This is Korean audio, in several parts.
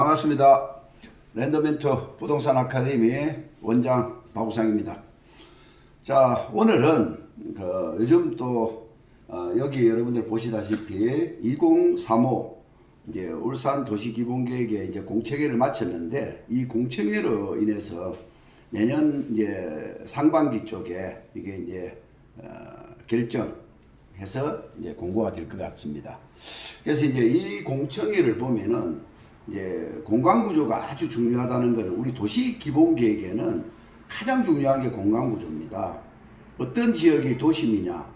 예, 반갑습니다. 랜더멘터 부동산 아카데미 원장 박우상입니다. 자, 오늘은 그 요즘 또 어, 여기 여러분들 보시다시피 2035 이제 울산 도시 기본 계획에 이제 공청회를 마쳤는데 이 공청회로 인해서 내년 이제 상반기 쪽에 이게 이제 어, 결정해서 이제 공고가 될 것 같습니다. 그래서 이제 이 공청회를 보면은 이제 공간 구조가 아주 중요하다는 것을 우리 도시 기본 계획에는 가장 중요한 게 공간 구조입니다. 어떤 지역이 도심이냐,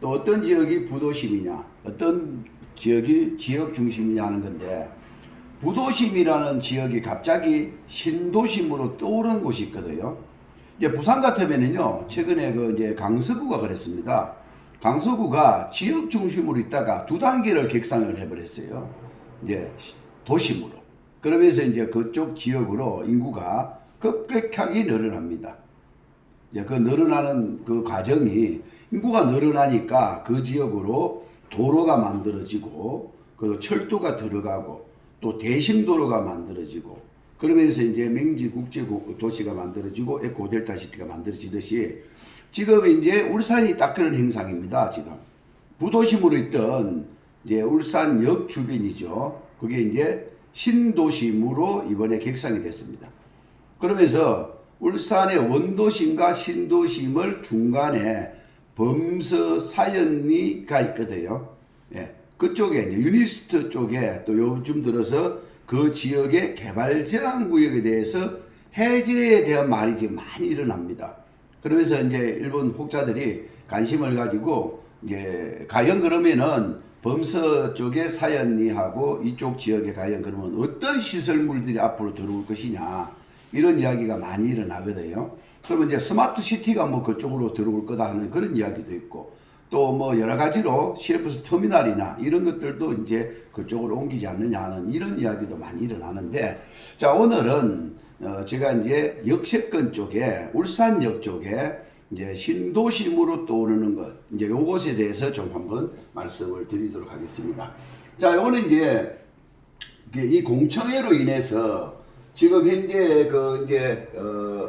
또 어떤 지역이 부도심이냐, 어떤 지역이 지역 중심이냐 하는 건데 부도심이라는 지역이 갑자기 신도심으로 떠오른 곳이 있거든요. 이제 부산 같으면은요, 최근에 그 이제 강서구가 그랬습니다. 강서구가 지역 중심으로 있다가 두 단계를 객상을 해버렸어요. 이제 시- 도심으로. 그러면서 이제 그쪽 지역으로 인구가 급격하게 늘어납니다. 이제 그 늘어나는 그 과정이 인구가 늘어나니까 그 지역으로 도로가 만들어지고 그 철도가 들어가고 또 대심도로가 만들어지고 그러면서 이제 맹지 국제 고- 도시가 만들어지고 에코 델타 시티가 만들어지듯이 지금 이제 울산이 딱 그런 행상입니다. 지금 부도심으로 있던 이제 울산역 주변이죠. 그게 이제 신도심으로 이번에 객상이 됐습니다. 그러면서 울산의 원도심과 신도심을 중간에 범서 사연리가 있거든요. 예. 그쪽에 유니스트 쪽에 또 요즘 들어서 그 지역의 개발 제한 구역에 대해서 해제에 대한 말이 지금 많이 일어납니다. 그러면서 이제 일본 혹자들이 관심을 가지고 이제 과연 그러면은 범서 쪽의 사연리하고 이쪽 지역에 과연 그러면 어떤 시설물들이 앞으로 들어올 것이냐 이런 이야기가 많이 일어나거든요. 그러면 이제 스마트 시티가 뭐 그쪽으로 들어올 거다 하는 그런 이야기도 있고 또 뭐 여러 가지로 CFS 터미널이나 이런 것들도 이제 그쪽으로 옮기지 않느냐 하는 이런 이야기도 많이 일어나는데 자 오늘은 어 제가 이제 역세권 쪽에 울산역 쪽에 이제 신도심으로 떠오르는 것 이제 요것에 대해서 좀 한번 말씀을 드리도록 하겠습니다. 자 요거는 이제 이 공청회로 인해서 지금 현재 그 이제 어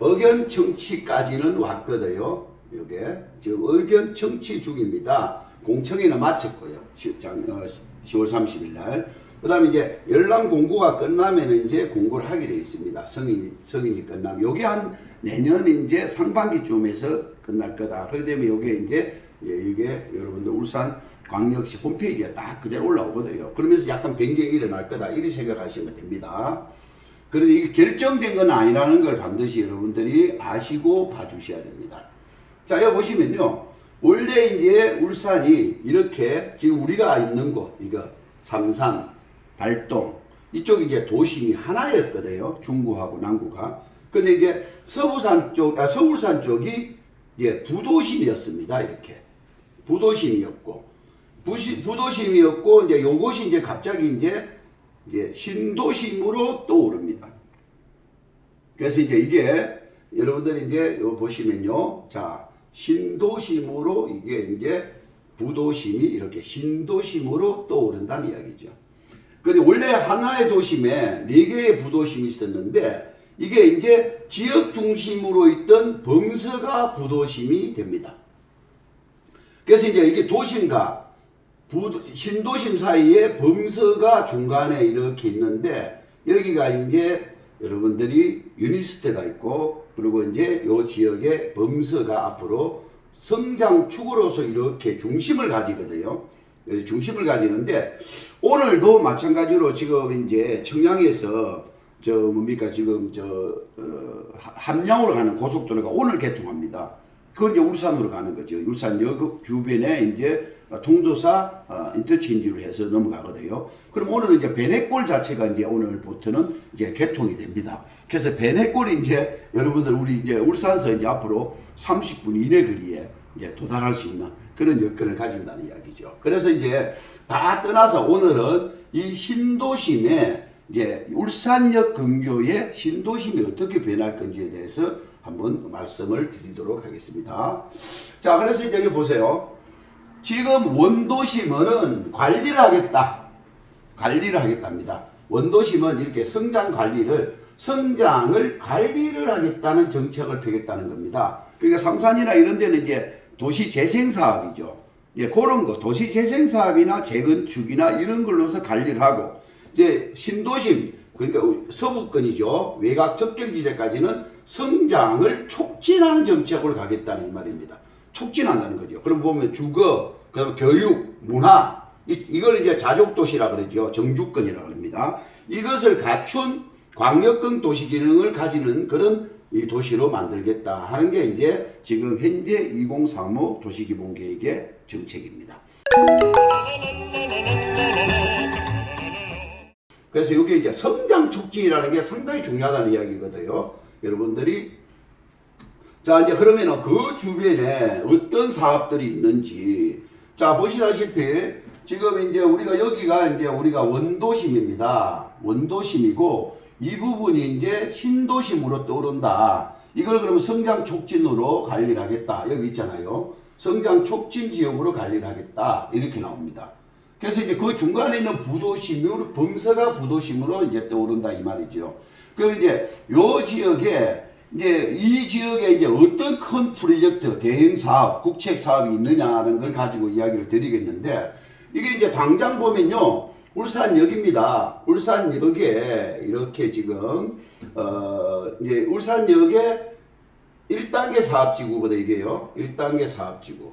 의견 청취까지는 왔거든요. 이게 지금 의견 청취 중입니다. 공청회는 마쳤고요. 10월 30일 날. 그 다음에 이제 열람 공고가 끝나면 이제 공고를 하게 돼 있습니다. 성인이 성인이 끝나면 요게 한 내년 이제 상반기쯤에서 끝날 거다. 그래 되면 요게 이제 예, 이게 여러분들 울산 광역시 홈페이지에 딱 그대로 올라오거든요. 그러면서 약간 변경이 일어날 거다. 이렇게 생각하시면 됩니다. 그런데 이게 결정된 건 아니라는 걸 반드시 여러분들이 아시고 봐주셔야 됩니다. 자, 여기 보시면요. 원래 이제 울산이 이렇게 지금 우리가 있는 곳, 이거 삼산, 달동, 이쪽 이제 도심이 하나였거든요. 중구하고 남구가. 근데 이제 서부산 쪽, 아, 서울산 쪽이 이제 부도심이었습니다. 이렇게. 부도심이었고. 부시, 부도심이었고, 이제 요것이 이제 갑자기 이제 이제 신도심으로 떠오릅니다. 그래서 이제 이게 여러분들이 이제 요 보시면요. 자, 신도심으로 이게 이제 부도심이 이렇게 신도심으로 떠오른다는 이야기죠. 근데 원래 하나의 도심에 네 개의 부도심이 있었는데 이게 이제 지역 중심으로 있던 범서가 부도심이 됩니다. 그래서 이제 이게 도심과 부, 신도심 사이에 범서가 중간에 이렇게 있는데 여기가 이제 여러분들이 유니스트가 있고 그리고 이제 요 지역의 범서가 앞으로 성장축으로서 이렇게 중심을 가지거든요. 중심을 가지는데 오늘도 마찬가지로 지금 이제 청량에서 저 뭡니까 지금 저 어, 하- 함양으로 가는 고속도로가 오늘 개통합니다. 그건 이제 울산으로 가는 거죠. 울산역 주변에 이제 통도사 어, 인터체인지로 해서 넘어가거든요. 그럼 오늘은 이제 베네골 자체가 이제 오늘부터는 이제 개통이 됩니다. 그래서 베네골이 이제 여러분들 우리 이제 울산서 이제 앞으로 30분 이내 거리에 이제 도달할 수 있는 그런 여건을 가진다는 이야기죠. 그래서 이제 다 떠나서 오늘은 이 신도심에 이제 울산역 근교의 신도심이 어떻게 변할 건지에 대해서 한번 말씀을 드리도록 하겠습니다. 자, 그래서 이제 여기 보세요. 지금 원도심은 관리를 하겠다. 관리를 하겠답니다. 원도심은 이렇게 성장 관리를 성장을 관리를 하겠다는 정책을 펴겠다는 겁니다. 그러니까 삼산이나 이런 데는 이제 도시 재생 사업이죠. 예, 그런 거 도시 재생 사업이나 재건축이나 이런 걸로서 관리를 하고 이제 신도심 그러니까 서부권이죠. 외곽 접경지대까지는 성장을 촉진하는 정책을 가겠다는 이 말입니다. 촉진한다는 거죠. 그럼 보면 주거, 그다음 교육, 문화 이, 이걸 이제 자족도시라 그러죠. 정주권이라 그럽니다. 이것을 갖춘 광역권 도시 기능을 가지는 그런 이 도시로 만들겠다 하는 게 이제 지금 현재 2035 도시기본계획의 정책입니다. 그래서 이게 이제 성장 촉진이라는 게 상당히 중요하다는 이야기거든요. 여러분들이 자 이제 그러면은 그 주변에 어떤 사업들이 있는지 자 보시다시피 지금 이제 우리가 여기가 이제 우리가 원도심입니다. 원도심이고 이 부분이 이제 신도심으로 떠오른다. 이걸 그러면 성장 촉진으로 관리를 하겠다. 여기 있잖아요. 성장 촉진 지역으로 관리를 하겠다. 이렇게 나옵니다. 그래서 이제 그 중간에 있는 부도심으로 범서가 부도심으로 이제 떠오른다 이 말이죠. 그럼 이제 요 지역에 이제 이 지역에 이제 어떤 큰 프로젝트, 대형 사업, 국책 사업이 있느냐는 걸 가지고 이야기를 드리겠는데 이게 이제 당장 보면요. 울산역입니다. 울산역에 이렇게 지금 어 이제 울산역에 1단계 사업지구거든 이게요. 1단계 사업지구.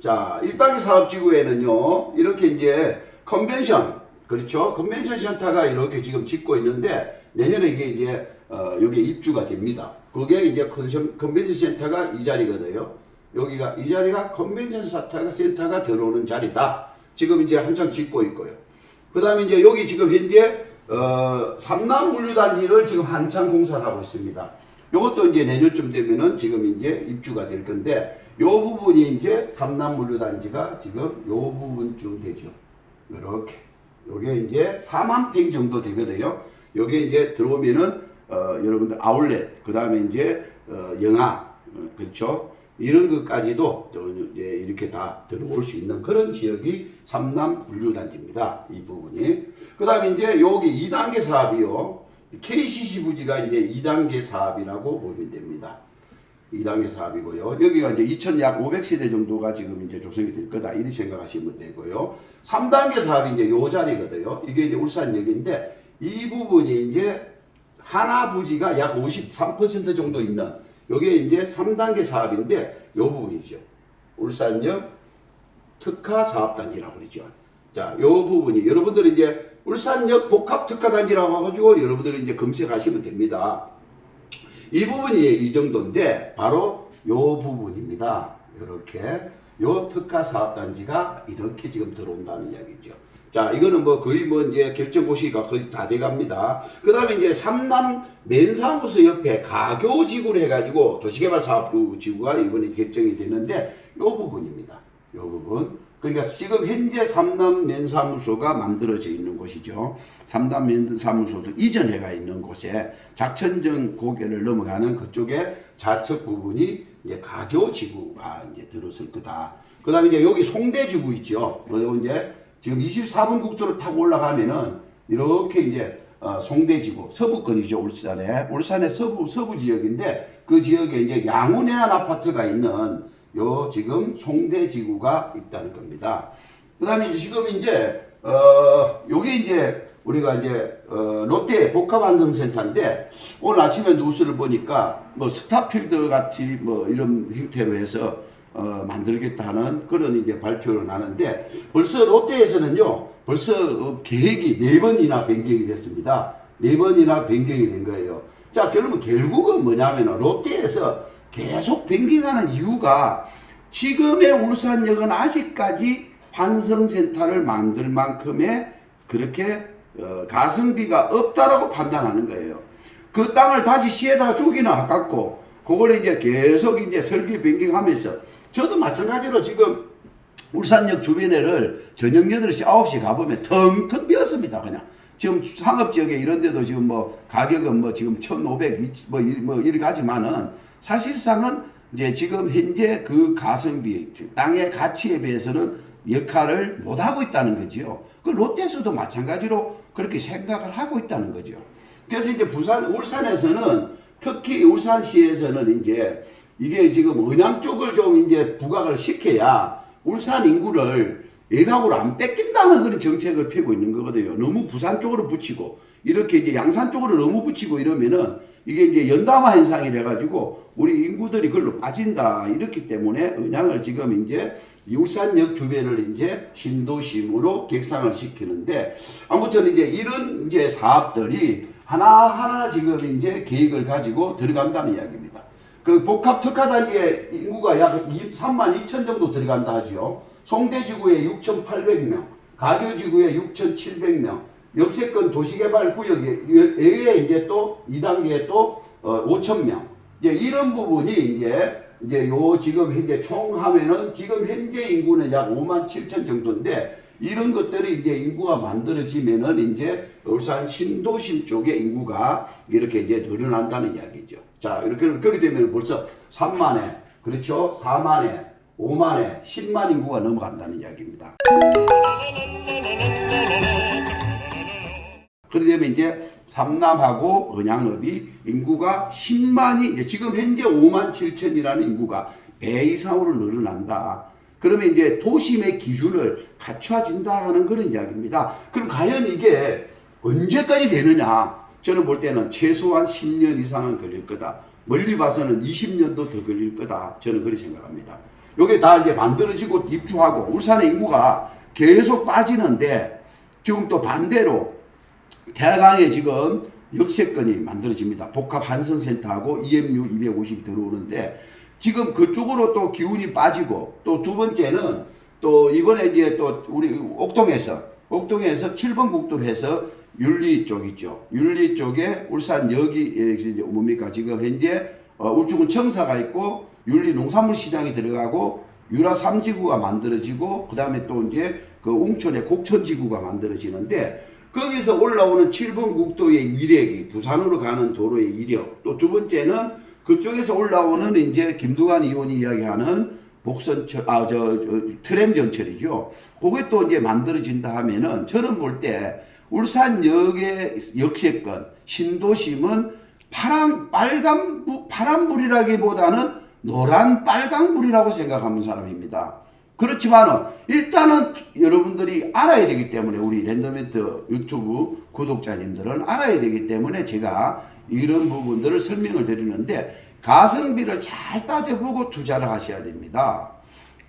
자, 1단계 사업지구에는요, 이렇게 이제 컨벤션, 그렇죠? 컨벤션 센터가 이렇게 지금 짓고 있는데, 내년에 이게 이제, 어, 여기 입주가 됩니다. 그게 이제 컨션, 컨벤션 센터가 이 자리거든요. 여기가, 이 자리가 컨벤션 센터가, 센터가 들어오는 자리다. 지금 이제 한창 짓고 있고요. 그 다음에 이제 여기 지금 현재, 어, 삼남 물류단지를 지금 한창 공사를 하고 있습니다. 요것도 이제 내년쯤 되면은 지금 이제 입주가 될 건데, 요 부분이 이제 삼남 물류단지가 지금 요 부분쯤 되죠. 요렇게. 요게 이제 4만 평 정도 되거든요. 요게 이제 들어오면은, 어, 여러분들 아울렛, 그 다음에 이제, 어, 영화, 어, 그렇죠. 이런 것까지도 이렇게 다 들어올 수 있는 그런 지역이 삼남 물류단지입니다. 이 부분이. 그 다음에 이제 여기 2단계 사업이요. KCC 부지가 이제 2단계 사업이라고 보면 됩니다. 2단계 사업이고요. 여기가 이제 2,000약 500세대 정도가 지금 이제 조성이 될 거다. 이렇게 생각하시면 되고요. 3단계 사업이 이제 요 자리거든요. 이게 이제 울산역인데 이 부분이 이제 하나 부지가 약 53% 정도 있는 요게 이제 3단계 사업인데 요 부분이죠. 울산역 특화 사업단지라고 그러죠. 자, 요 부분이 여러분들이 이제 울산역 복합 특화 단지라고 해가지고 여러분들이 이제 검색하시면 됩니다. 이 부분이 이 정도인데 바로 요 부분입니다. 이렇게 요 특화 사업 단지가 이렇게 지금 들어온다는 이야기죠. 자, 이거는 뭐 거의 뭐 이제 결정 고시가 거의 다 돼갑니다. 그 다음에 이제 삼남 맨사무소 옆에 가교 지구를 해가지고 도시개발 사업부 지구가 이번에 결정이 되는데 요 부분입니다. 요 부분. 그러니까 지금 현재 삼남 면사무소가 만들어져 있는 곳이죠. 삼남 면사무소도 이전 해가 있는 곳에 작천정 고개를 넘어가는 그쪽에 좌측 부분이 이제 가교 지구가 이제 들어설 거다. 그 다음에 이제 여기 송대 지구 있죠. 그리고 이제 지금 24분 국도를 타고 올라가면은 이렇게 이제 어, 송대지구 서부권이죠 울산에 울산의 서부 서부 지역인데 그 지역에 이제 양운해안 아파트가 있는 요 지금 송대지구가 있다는 겁니다. 그다음에 지금 이제 어 요게 이제 우리가 이제 어 롯데 복합안성센터인데 오늘 아침에 뉴스를 보니까 뭐 스타필드 같이 뭐 이런 형태로 해서 어 만들겠다 하는 그런 이제 발표를 나는데 벌써 롯데에서는요 벌써 어, 계획이 네 번이나 변경이 됐습니다. 네 번이나 변경이 된 거예요. 자 그러면 결국은 뭐냐면 롯데에서 계속 변경하는 이유가 지금의 울산역은 아직까지 환성센터를 만들 만큼의 그렇게 어, 가성비가 없다라고 판단하는 거예요. 그 땅을 다시 시에다가 주기는 아깝고 그걸 이제 계속 이제 설계 변경하면서 저도 마찬가지로 지금 울산역 주변에를 저녁 8시, 9시 가보면 텅텅 비었습니다. 그냥. 지금 상업지역에 이런 데도 지금 뭐 가격은 뭐 지금 1,500, 뭐, 이- 뭐 이렇게 하지만은 사실상은 이제 지금 현재 그 가성비, 즉 땅의 가치에 비해서는 역할을 못 하고 있다는 거지요. 그 롯데에서도 마찬가지로 그렇게 생각을 하고 있다는 거죠. 그래서 이제 부산 울산에서는 특히 울산시에서는 이제 이게 지금 은양 쪽을 좀 이제 부각을 시켜야 울산 인구를 외곽으로 안 뺏긴다는 그런 정책을 펴고 있는 거거든요. 너무 부산 쪽으로 붙이고 이렇게 이제 양산 쪽으로 너무 붙이고 이러면은 이게 이제 연담화 현상이 돼가지고 우리 인구들이 그걸로 빠진다 이렇기 때문에 은양을 지금 이제 이 울산역 주변을 이제 신도심으로 객상을 시키는데 아무튼 이제 이런 이제 사업들이 하나하나 지금 이제 계획을 가지고 들어간다는 이야기입니다. 그 복합 특화 단지의 인구가 약 3만 2천 정도 들어간다 하죠. 송대지구에 6,800명, 가교지구에 6,700명, 역세권 도시개발 구역에 에 이제 또 2단계에 또 어, 5,000명. 이제 이런 부분이 이제 이제 요 지금 현재 총 하면은 지금 현재 인구는 약 5만 7천 정도인데 이런 것들이 이제 인구가 만들어지면은 이제 울산 신도심 쪽의 인구가 이렇게 이제 늘어난다는 이야기죠. 자, 이렇게 그렇게 되면 벌써 3만에 그렇죠? 4만에 5만에 10만 인구가 넘어간다는 이야기입니다. 되면 이제 삼남하고 은양읍이 인구가 10만이 이제 지금 현재 5만 7천이라는 인구가 배 이상으로 늘어난다. 그러면 이제 도심의 기준을 갖춰진다 하는 그런 이야기입니다. 그럼 과연 이게 언제까지 되느냐? 저는 볼 때는 최소한 10년 이상은 걸릴 거다. 멀리 봐서는 20년도 더 걸릴 거다. 저는 그렇게 생각합니다. 요게 다 이제 만들어지고 입주하고 울산의 인구가 계속 빠지는데 지금 또 반대로 대강에 지금 역세권이 만들어집니다. 복합 한성센터하고 EMU 250이 들어오는데 지금 그쪽으로 또 기운이 빠지고 또 두 번째는 또 이번에 이제 또 우리 옥동에서 옥동에서 7번 국도로 해서 윤리 쪽 있죠. 윤리 쪽에 울산 여기 이제 뭡니까 지금 현재 어, 울주군 청사가 있고 윤리 농산물 시장이 들어가고 유라 3지구가 만들어지고 그 다음에 또 이제 그 웅천의 곡천지구가 만들어지는데 거기서 올라오는 7번 국도의 위력이 부산으로 가는 도로의 위력 또 두 번째는 그쪽에서 올라오는 이제 김두관 의원이 이야기하는 복선철 아저 트램 전철이죠. 그게 또 이제 만들어진다 하면은 저는 볼 때 울산역의 역세권 신도심은 파란 빨간 불- 파란 불이라기보다는 노란 빨간 불이라고 생각하는 사람입니다. 그렇지만은 일단은 여러분들이 알아야 되기 때문에 우리 랜덤멘트 유튜브 구독자님들은 알아야 되기 때문에 제가 이런 부분들을 설명을 드리는데 가성비를 잘 따져보고 투자를 하셔야 됩니다.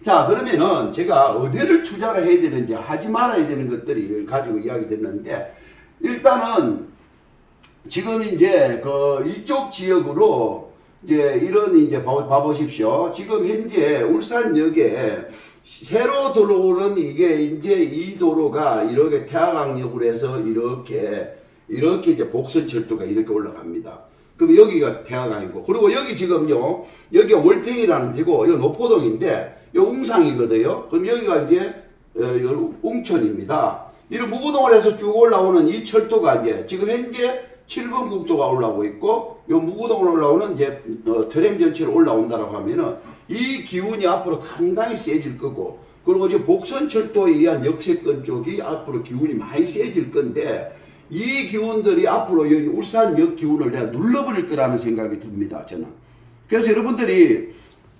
자 그러면은 제가 어디를 투자를 해야 되는지 하지 말아야 되는 것들을 가지고 이야기 드렸는데 일단은 지금 이제 그 이쪽 지역으로 이제 이런 이제 봐, 봐보십시오. 지금 현재 울산역에 새로 들어오는 이게 이제 이 도로가 이렇게 태화강역으로 해서 이렇게 이렇게 이제 복선철도가 이렇게 올라갑니다. 그럼 여기가 태화강이고 그리고 여기 지금요 여기가 월평이라는 데고 여기 노포동인데 여 웅상이거든요. 그럼 여기가 이제 어, 여 웅천입니다. 이런 무구동을 해서 쭉 올라오는 이 철도가 이제 지금 현재 7번 국도가 올라오고 있고 요 무구동으로 올라오는 이제 어, 트램 전체로 올라온다라고 하면은 이 기운이 앞으로 상당히 세질 거고 그리고 이제 복선철도에 의한 역세권 쪽이 앞으로 기운이 많이 세질 건데 이 기운들이 앞으로 여기 울산역 기운을 내가 눌러버릴 거라는 생각이 듭니다 저는 그래서 여러분들이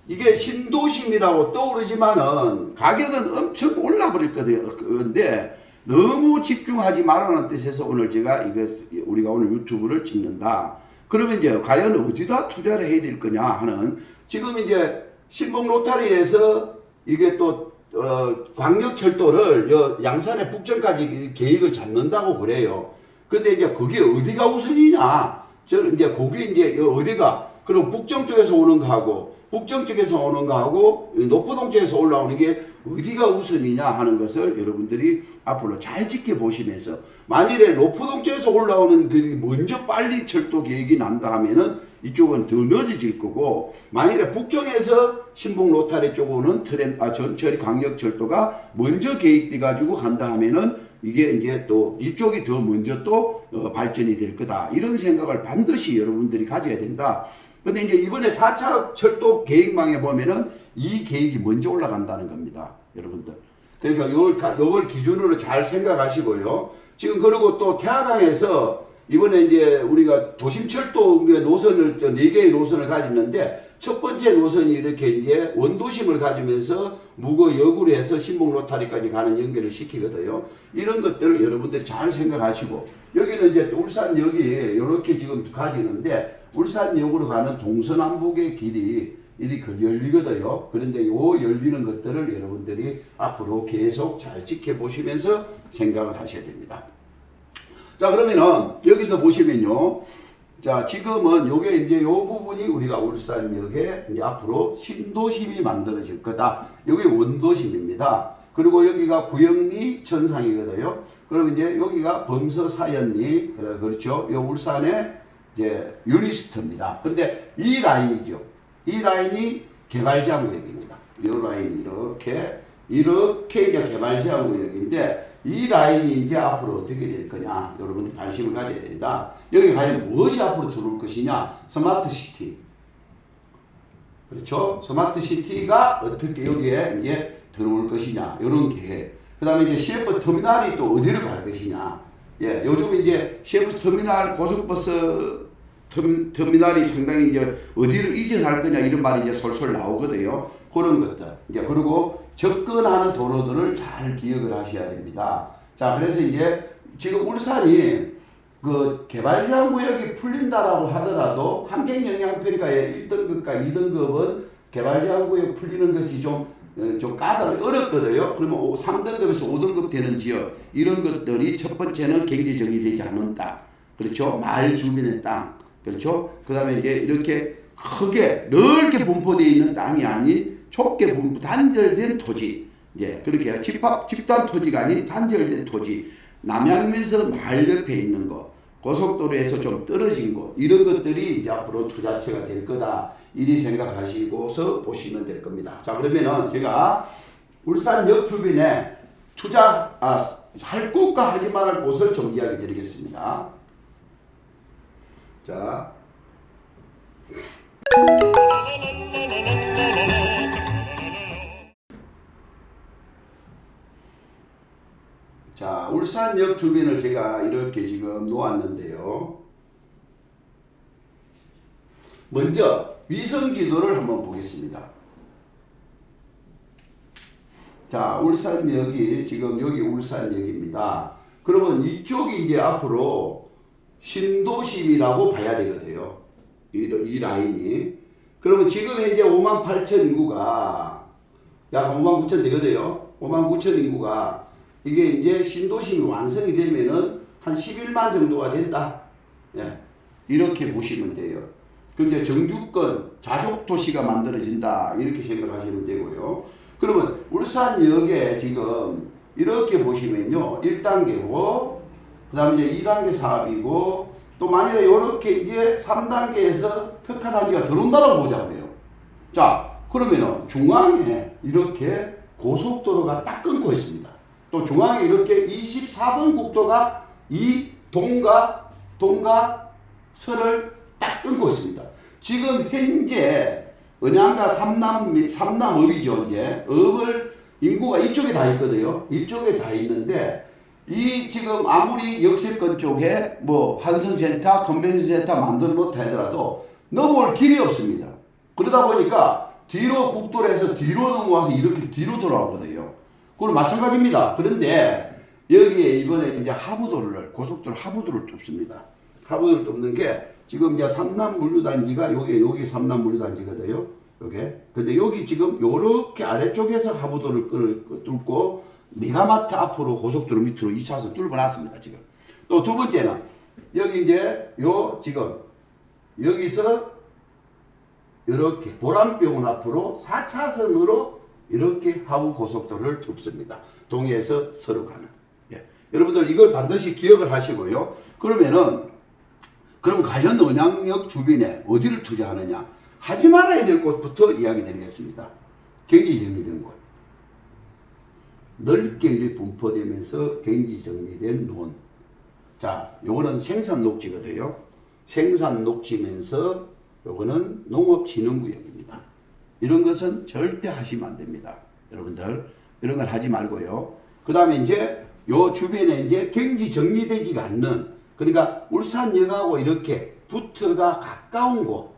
이게 신도심이라고 떠오르지만은 가격은 엄청 올라버릴 건데 너무 집중하지 말라는 뜻에서 오늘 제가 이거 우리가 오늘 유튜브를 찍는다. 그러면 이제 과연 어디다 투자를 해야 될 거냐 하는 지금 이제 신봉 로타리에서 이게 또 어, 광역철도를 여 양산의 북전까지 계획을 잡는다고 그래요. 근데 이제 그게 어디가 우선이냐? 저는 이제 거기 이제 여 어디가 그럼 북정 쪽에서 오는 거하고 북정 쪽에서 오는 거하고 노포동 쪽에서 올라오는 게 어디가 우선이냐 하는 것을 여러분들이 앞으로 잘 지켜보시면서 만일에 노포동 쪽에서 올라오는 그 먼저 빨리 철도 계획이 난다 하면은 이쪽은 더 늦어질 거고 만일에 북쪽에서 신봉 로타리 쪽으로는 트램 아 전철이 광역 철도가 먼저 계획돼 가지고 간다 하면은 이게 이제 또 이쪽이 더 먼저 또 어, 발전이 될 거다 이런 생각을 반드시 여러분들이 가져야 된다. 근데 이제 이번에 4차 철도 계획망에 보면은 이 계획이 먼저 올라간다는 겁니다. 여러분들. 그러니까 가- 요걸 기준으로 잘 생각하시고요. 지금 그리고 또 태화강에서 이번에 이제 우리가 도심철도 노선을 저네 개의 노선을 가지는데 첫 번째 노선이 이렇게 이제 원도심을 가지면서 무거 역으로 해서 신봉 로타리까지 가는 연결을 시키거든요. 이런 것들을 여러분들이 잘 생각하시고 여기는 이제 또 울산 역이 이렇게 지금 가지는데 울산 역으로 가는 동서남북의 길이 그 열리거든요. 그런데 요 열리는 것들을 여러분들이 앞으로 계속 잘 지켜보시면서 생각을 하셔야 됩니다. 자 그러면은 여기서 보시면요. 자 지금은 요게 이제 요 부분이 우리가 울산역에 이제 앞으로 신도심이 만들어질 거다. 여기 원도심입니다. 그리고 여기가 구영리 천상이거든요. 그리고 이제 여기가 범서 사연리 그렇죠. 요 울산의 이제 유니스트입니다. 그런데 이 라인이죠. 이 라인이 개발지구역입니다. 이 라인이 이렇게 이렇게 이제 개발지구역인데 이 라인이 이제 앞으로 어떻게 될 거냐 여러분들 관심을 가져야 된다. 여기 과연 무엇이 앞으로 들어올 것이냐 스마트 시티 그렇죠? 스마트 시티가 어떻게 여기에 이제 들어올 것이냐 이런 계획. 그 다음에 이제 CF 터미널이 또 어디를 갈 것이냐. 예, 요즘 이제 CF 터미널 고속버스 터- 터미널이 상당히 이제 어디로 이전할 거냐 이런 말이 이제 솔솔 나오거든요. 그런 것들. 이제 그리고 접근하는 도로들을 잘 기억을 하셔야 됩니다. 자, 그래서 이제 지금 울산이 그 개발지원 구역이 풀린다라고 하더라도 환경 영향 평가의 1등급과 2등급은 개발지원 구역 풀리는 것이 좀 어, 좀 까다롭 어렵거든요. 그러면 3등급에서 5등급 되는 지역 이런 것들이 첫 번째는 경제 정의되지 땅, 그렇죠? 마을 주변의 땅, 그렇죠? 그다음에 이제 이렇게 크게 넓게 분포되어 있는 땅이 아닌 좁게 단절된 토지, 이제 그렇게 집합 집단 토지가 아닌 단절된 토지, 남양면서 마을 옆에 있는 거, 고속도로에서 좀 떨어진 곳 이런 것들이 이제 앞으로 투자처가 될 거다 이리 생각하시고서 보시면 될 겁니다. 자 그러면은 제가 울산역 주변에 투자 아, 할 곳과 하지 말할 곳을 좀 이야기 드리겠습니다. 자. 자, 울산역 주변을 제가 이렇게 지금 놓았는데요. 먼저 위성 지도를 한번 보겠습니다. 자, 울산역이 지금 여기 울산역입니다. 그러면 이쪽이 이제 앞으로 신도심이라고 봐야 되거든요. 이, 이 라인이. 그러면 지금 현재 5만 8천 인구가 약 5만 9천 되거든요. 5만 9천 인구가 이게 이제 신도심이 완성이 되면은 한 11만 정도가 된다. 예. 이렇게 보시면 돼요. 그런데 정주권 자족 도시가 만들어진다. 이렇게 생각하시면 되고요. 그러면 울산역에 지금 이렇게 보시면요. 1단계고 그다음에 이제 2단계 사업이고 또 만약에 이렇게 이제 3단계에서 특화 단지가 들어온다고 보자고요. 자, 그러면은 중앙에 이렇게 고속도로가 딱 끊고 있습니다. 또 중앙에 이렇게 24번 국도가 이 동과 동과 설을 딱 끊고 있습니다. 지금 현재 은양과 삼남 삼남읍이죠 이제 읍을 인구가 이쪽에 다 있거든요. 이쪽에 다 있는데 이 지금 아무리 역세권 쪽에 뭐 한성센터, 컨벤션센터 만들어 놓다 하더라도 넘어올 길이 없습니다. 그러다 보니까 뒤로 국도에서 뒤로 넘어와서 이렇게 뒤로 돌아오거든요. 그건 마찬가지입니다. 그런데 여기에 이번에 이제 하부도를 고속도로 하부도를 뚫습니다. 하부도를 뚫는 게 지금 이제 삼남 물류단지가 여기 여기 삼남 물류단지거든요. 요게. 근데 여기 지금 요렇게 아래쪽에서 하부도를 끌- 뚫고 메가마트 앞으로 고속도로 밑으로 2차선 뚫어놨습니다. 지금. 또 두 번째는 여기 이제 요 지금 여기서 이렇게 보람병원 앞으로 4차선으로 이렇게 하부 고속도로를 뚫습니다. 동해에서 서로 가는. 예. 여러분들 이걸 반드시 기억을 하시고요. 그러면은 그럼 과연 언양역 주변에 어디를 투자하느냐? 하지 말아야 될 곳부터 이야기 드리겠습니다. 경기 정리된 곳. 넓게 분포되면서 경기 정리된 논. 자, 요거는 생산 녹지거든요. 생산 녹지면서 요거는 농업진흥구역입니다. 이런 것은 절대 하시면 안 됩니다. 여러분들 이런 걸 하지 말고요. 그 다음에 이제 요 주변에 이제 경지 정리되지가 않는 그러니까 울산역하고 이렇게 붙어가 가까운 곳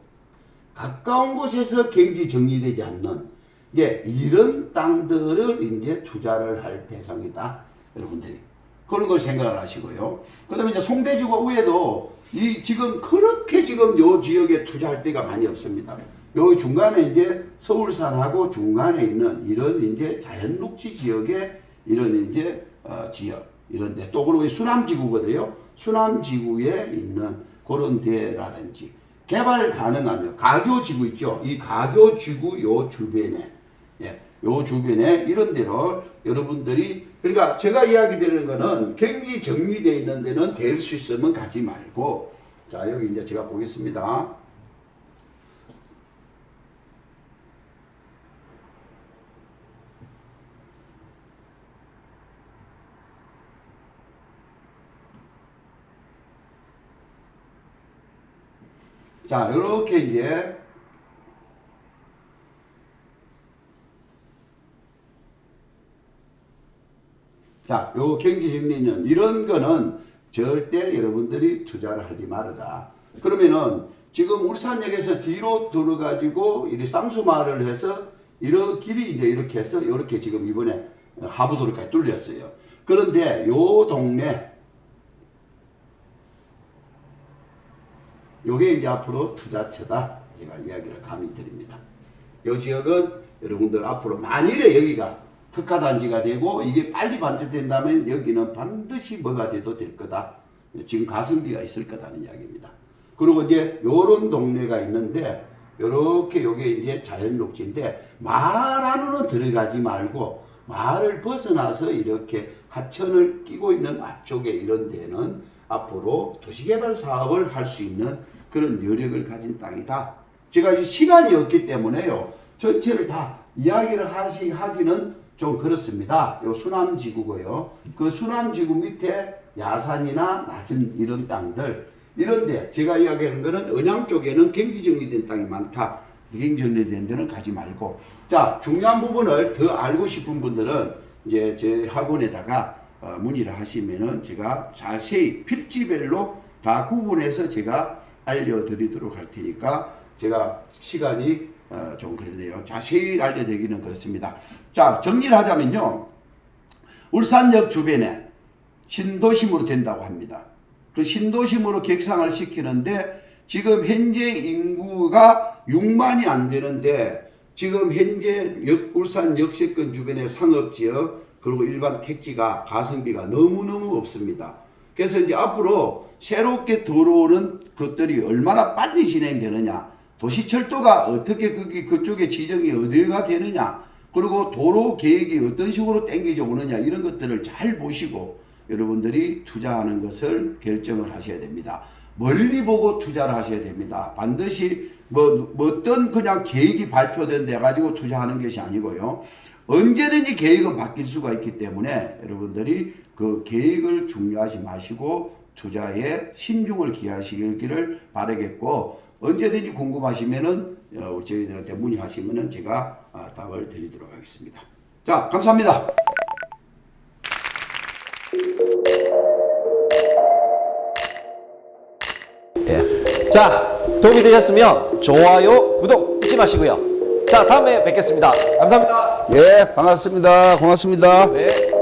가까운 곳에서 경지 정리되지 않는 이제 이런 땅들을 이제 투자를 할 대상이다 여러분들이 그런 걸 생각을 하시고요. 그 다음에 이제 송대주가 위에도 이 지금 그렇게 지금 요 지역에 투자할 데가 많이 없습니다. 요 중간에 이제 서울산하고 중간에 있는 이런 이제 자연 녹지 지역에 이런 이제 어, 지역 이런데 또 그리고 이 수남지구거든요. 수남지구에 있는 그런 데라든지 개발 가능한 가교지구 있죠. 이 가교지구 요 주변에 예, 요 주변에 이런 데를 여러분들이 그러니까 제가 이야기 드리는 거는 경기 정리되어 있는 데는 될 수 있으면 가지 말고 자 여기 이제 제가 보겠습니다. 자 이렇게 이제 자, 요 경제 정리는 이런 거는 절대 여러분들이 투자를 하지 말아라. 그러면은 지금 울산역에서 뒤로 들어가지고 이 쌍수마을을 해서 이런 길이 이제 이렇게 해서 이렇게 지금 이번에 하부도로까지 뚫렸어요. 그런데 요 동네 요게 이제 앞으로 투자처다. 제가 이야기를 감히 드립니다. 요 지역은 여러분들 앞으로 만일에 여기가 특화단지가 되고 이게 빨리 반짝된다면 여기는 반드시 뭐가 돼도 될 거다. 지금 가성비가 있을 거다는 이야기입니다. 그리고 이제 요런 동네가 있는데 요렇게 요게 이제 자연 녹지인데 마을 안으로 들어가지 말고 마을을 벗어나서 이렇게 하천을 끼고 있는 앞쪽에 이런 데는 앞으로 도시개발 사업을 할 수 있는 그런 여력을 가진 땅이다. 제가 이제 시간이 없기 때문에요. 전체를 다 이야기를 하시, 하기는 좀 그렇습니다. 요 수남지구고요. 그 수남지구 밑에 야산이나 낮은 이런 땅들 이런데 제가 이야기하는 거는 언양 쪽에는 경지 정리된 땅이 많다. 경지 정리된 데는 가지 말고 자 중요한 부분을 더 알고 싶은 분들은 이제 제 학원에다가 어, 문의를 하시면은 제가 자세히 필지별로 다 구분해서 제가 알려드리도록 할 테니까 제가 시간이 어, 좀 그러네요. 자세히 알려드리기는 그렇습니다. 자 정리를 하자면요. 울산역 주변에 신도심으로 된다고 합니다. 그 신도심으로 객상을 시키는데 지금 현재 인구가 6만이 안 되는데 지금 현재 역, 울산 역세권 주변의 상업지역 그리고 일반 택지가 가성비가 너무너무 없습니다. 그래서 이제 앞으로 새롭게 들어오는 것들이 얼마나 빨리 진행되느냐 도시철도가 어떻게 거기 그쪽에 지정이 어디가 되느냐 그리고 도로 계획이 어떤 식으로 땡겨져 오느냐 이런 것들을 잘 보시고 여러분들이 투자하는 것을 결정을 하셔야 됩니다. 멀리 보고 투자를 하셔야 됩니다. 반드시 뭐, 뭐 어떤 그냥 계획이 발표된 데 가지고 투자하는 것이 아니고요. 언제든지 계획은 바뀔 수가 있기 때문에 여러분들이 그 계획을 중요하지 마시고 투자에 신중을 기하시기를 바라겠고 언제든지 궁금하시면은 어, 저희들한테 문의하시면은 제가 아, 답을 드리도록 하겠습니다. 자, 감사합니다. 자, 도움이 되셨으면 좋아요, 구독 잊지 마시고요. 자, 다음에 뵙겠습니다. 감사합니다. 예, 반갑습니다. 고맙습니다. 네.